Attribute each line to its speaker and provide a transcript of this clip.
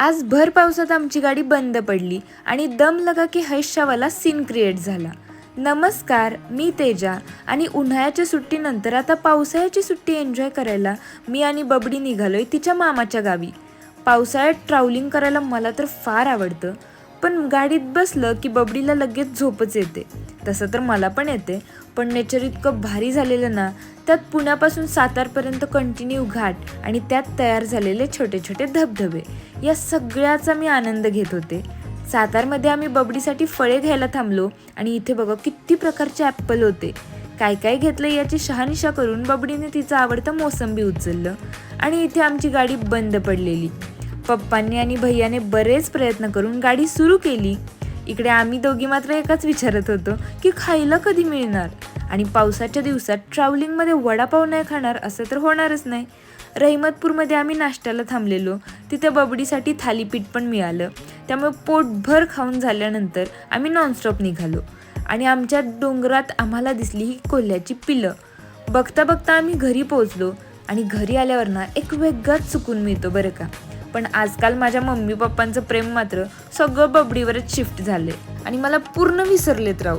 Speaker 1: आज भर पावसात आमची गाडी बंद पडली आणि दम लगा की हैशावाला सीन क्रिएट झाला. नमस्कार मी तेजा आणि उन्हाळ्याच्या सुट्टीनंतर आता पावसाळ्याची सुट्टी एन्जॉय करायला मी आणि बबडी निघालोय तिच्या मामाच्या गावी. पावसाळ्यात ट्रॅव्हलिंग करायला मला तर फार आवडतं. पण गाडीत बसलं की बबडीला लगेच झोपच येते. तसं तर मला पण येते पण नेचर इतकं भारी झालेलं ना त्यात पुण्यापासून सातारपर्यंत कंटिन्यू घाट आणि त्यात तयार झालेले छोटे छोटे धबधबे. या सगळ्याचा मी आनंद घेत होते. सातारमध्ये आम्ही बबडीसाठी फळे घ्यायला थांबलो आणि इथे बघा किती प्रकारचे ॲप्पल होते. काय काय घेतलं याची शहानिशा करून बबडीने तिचं आवडतं मोसंबी उचललं आणि इथे आमची गाडी बंद पडलेली. पप्पांनी आणि भैयाने बरेच प्रयत्न करून गाडी सुरू केली. इकडे आम्ही दोघी मात्र एकाच विचारत होतो की खायला कधी मिळणार? आणि पावसाच्या दिवसात ट्रॅव्हलिंगमध्ये वडापाव नाही खाणार असं तर होणारच नाही. रहिमतपूरमध्ये आम्ही नाश्त्याला थांबलेलो. तिथे बबडीसाठी थालीपीठ पण मिळालं. त्यामुळे पोटभर खाऊन झाल्यानंतर आम्ही नॉनस्टॉप निघालो. आणि आमच्या डोंगरात आम्हाला दिसली ही कोल्ह्याची पिलं. बघता बघता आम्ही घरी पोहोचलो. आणि घरी आल्यावर ना एक वेगळाच सुकून मिळतो बरं का. पण आजकाल माझ्या मम्मी पप्पांचं प्रेम मात्र सगळं बबडीवरच शिफ्ट झाले आणि मला पूर्ण विसरलेत राहू